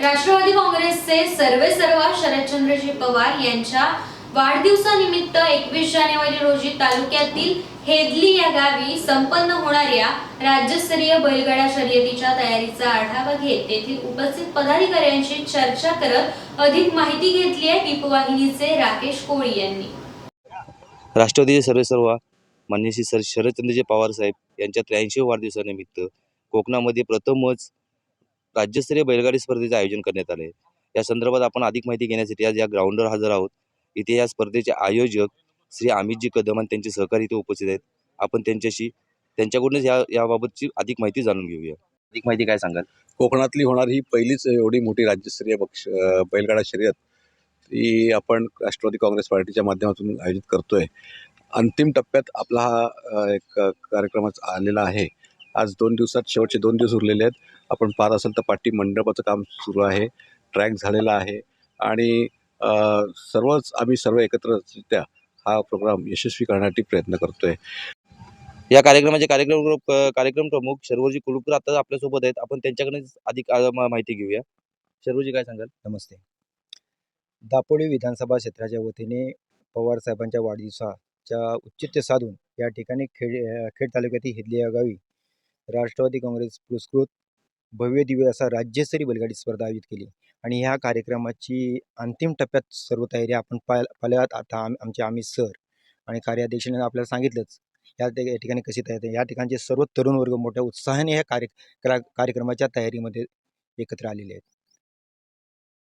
राष्ट्रवादी काँग्रेसचे सर्वे सर्वा शरदचंद्रजी पवार यांच्या वाढदिवसानिमित्त एकवीस जानेवारी रोजी तालुक्यातील हेदली या गावी संपन्न होणाऱ्या राज्यस्तरीय बैलगाडा शर्यतीच्या तयारीचा आढावा घेत तेथील उपस्थित पदाधिकाऱ्यांशी चर्चा करत अधिक माहिती घेतली आहे दीपवाहिनीचे राकेश कोळी यांनी. राष्ट्रवादीचे सर्वेसर्वा मान्य श्री सर शरदचंद्रजी पवार साहेब यांच्या त्र्याऐंशी वाढदिवसानिमित्त कोकणामध्ये प्रथमच राज्यस्तरीय बैलगाडी स्पर्धेचे आयोजन करण्यात आले. या संदर्भात आपण अधिक माहिती घेण्यासाठी आज या ग्राउंडवर हजर आहोत. इथे या स्पर्धेचे आयोजक श्री अमितजी कदम आणि त्यांचे सहकारी इथे उपस्थित आहेत. आपण त्यांच्याशी त्यांच्याकडूनच या याबाबतची अधिक माहिती जाणून घेऊया. अधिक माहिती काय सांगाल? कोकणातली होणारी ही पहिलीच एवढी मोठी राज्यस्तरीय पक्ष बैलगाडा शर्यत ही आपण राष्ट्रवादी काँग्रेस पार्टीच्या माध्यमातून आयोजित करतोय. अंतिम टप्प्यात आपला हा एक कार्यक्रमच आलेला आहे. आज दोन दिवसात शेवटचे दोन दिवस उरलेले आहेत. आपण पाहत असाल तर पाठी मंडपाचं काम सुरू आहे. ट्रॅक झालेला आहे. आणि सर्वच आम्ही सर्व एकत्ररित्या हा प्रोग्राम यशस्वी करण्यासाठी प्रयत्न करतोय. या कार्यक्रमाचे कार्यक्रम कार्यक्रम प्रमुख शर्वजी कुलूकर आता आपल्यासोबत आहेत. आपण त्यांच्याकडे अधिक माहिती घेऊया. शर्वजी काय सांगाल? नमस्ते. दापोली विधानसभा क्षेत्राच्या वतीने पवार साहेबांच्या वाढदिवसाच्या औचित्य साधून या ठिकाणी खेड खेड तालुक्यातील हिदली या गावी राष्ट्रवादी काँग्रेस पुरस्कृत भव्य दिव्य असा राज्यस्तरीय बैलगाडी स्पर्धा आयोजित केली. आणि ह्या कार्यक्रमाची अंतिम टप्प्यात सर्व तयारी आपण पाय पाल्यात आता आम आमचे आम्ही सर आणि कार्याध्यक्षाने आपल्याला सांगितलंच या ठिकाणी कशी तयारी या ठिकाणचे सर्व तरुण वर्ग मोठ्या उत्साहाने ह्या कार्य कार्यक्रमाच्या तयारीमध्ये एकत्र आलेले आहेत.